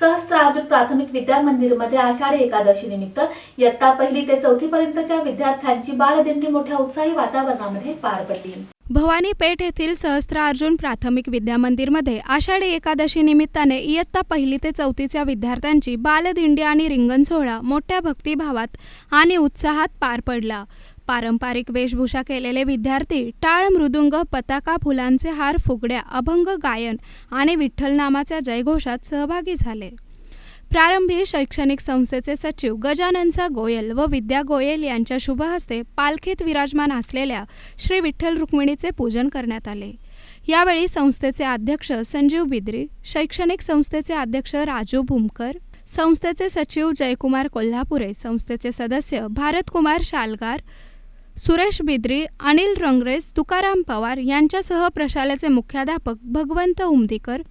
सहस्त्रार्जुन प्राथमिक विद्या मंदिरमध्ये आषाढी एकादशी निमित्त इयत्ता पहिली ते चौथी पर्यंतच्या विद्यार्थ्यांची बालदिंडी मोठ्या उत्साही वातावरणामध्ये पार पडली. भवानी पेठ येथील सहस्त्रार्जुन प्राथमिक विद्यामंदिरमध्ये आषाढी एकादशी निमित्ताने इयत्ता पहिली ते चौथीच्या विद्यार्थ्यांची बालदिंडी आणि रिंगण सोहळा मोठ्या भक्तिभावात आणि उत्साहात पार पडला. पारंपरिक वेशभूषा केलेले विद्यार्थी टाळ मृदुंग पताका फुलांचे हार फुगड्या अभंग गायन आणि विठ्ठल नामाच्या जयघोषात सहभागी झाले. प्रारंभी शैक्षणिक संस्थेचे सचिव गजाननचा गोयल व विद्या गोयल यांच्या शुभहस्ते पालखीत विराजमान असलेल्या श्री विठ्ठल रुक्मिणीचे पूजन करण्यात आले. यावेळी संस्थेचे अध्यक्ष संजीव बिद्री शैक्षणिक संस्थेचे अध्यक्ष राजू भूमकर संस्थेचे सचिव जयकुमार कोल्हापुरे संस्थेचे सदस्य भारतकुमार शालगार सुरेश बिद्री अनिल रंगरेस तुकाराम पवार यांच्यासह प्रशालेचे मुख्याध्यापक भगवंत उमदीकर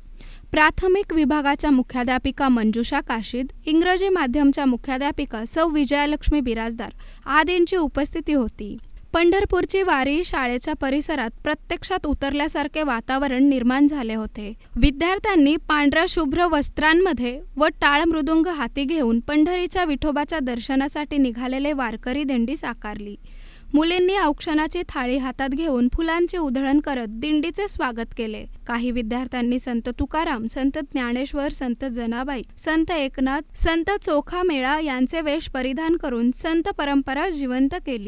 प्राथमिक विभागाच्या मुख्याध्यापिका मंजुषा काशीद इंग्रजी माध्यमच्या मुख्याध्यापिका सौ विजयालक्ष्मी बिराजदार आदींची उपस्थिती होती. पंढरपूरची वारी शाळेच्या परिसरात प्रत्यक्षात उतरल्यासारखे वातावरण निर्माण झाले होते. विद्यार्थ्यांनी पांढऱ्या शुभ्र वस्त्रांमध्ये व टाळ मृदुंग हाती घेऊन पंढरीच्या विठोबाच्या दर्शनासाठी निघालेले वारकरी दिंडी साकारली. मुलींनी औक्षणाची थाळी हातात घेऊन फुलांचे उधळण करत दिंडीचे स्वागत केले. काही विद्यार्थ्यांनी संत तुकाराम संत ज्ञानेश्वर संत जनाबाई संत एकनाथ संत चोखा मेळा यांचे वेश परिधान करून संत परंपरा जिवंत केली.